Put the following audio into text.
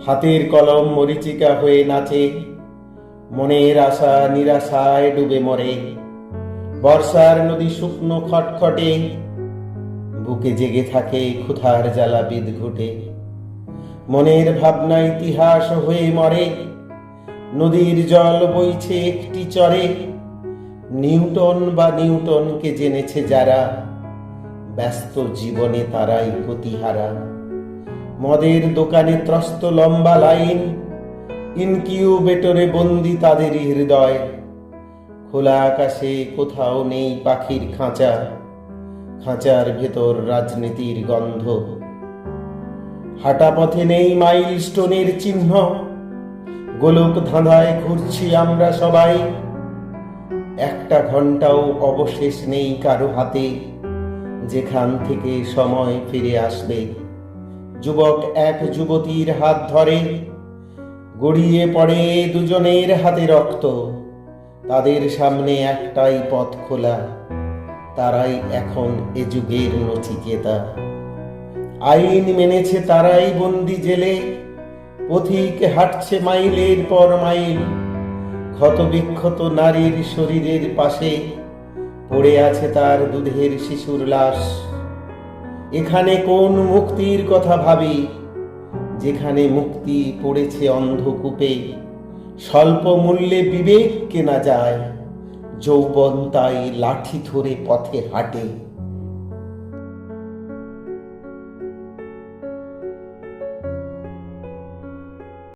হাতের কলম মরিচিকা হয়ে নাচে, মনের আশা নিরাশায় ডুবে মরে। বর্ষার নদী শুকনো খটখটে, বুকে জেগে থাকে ক্ষুধার জ্বালা বিদ ঘুটে মনের ভাবনা ইতিহাস হয়ে মরে, নদীর জল বইছে একটি চরে। নিউটন বা নিউটনকে জেনেছে যারা, ব্যস্ত জীবনে তারাই গতিহারা মদের দোকানে ত্রস্ত লম্বা লাইন, ইনকিউবেটরে বন্দি তাদেরই হৃদয়। খোলা আকাশে কোথাও নেই পাখির খাঁচা, খাঁচার ভেতর রাজনীতির গন্ধ। হাঁটা পথে নেই মাইলস্টোনের চিহ্ন, গোলক ধাঁধায় ঘুরছি আমরা সবাই। একটা ঘন্টাও অবশেষ নেই কারও হাতে, যেখান থেকে সময় ফিরে আসবে। যুবক এক যুবতীর হাত ধরে। গড়িয়ে পড়ে দুজনের হাতে রক্ত। তাদের সামনে একটাই পথ খোলা। তারাই এখন এ যুগের নচিকেতা। আইন মেনেছে তারাই বন্দি জেলে। পথিক হাঁটছে মাইলের পর মাইল। ক্ষত বিক্ষত নারীর শরীরের পাশে পড়ে আছে তার দুধের শিশুর লাশ। এখানে কোন মুক্তির কথা ভাবি? যেখানে মুক্তি পড়েছে অন্ধকূপে, স্বল্প মূল্যে বিবেক কেনা যায়, যৌবন তাই লাঠি ধরে পথে হাঁটে।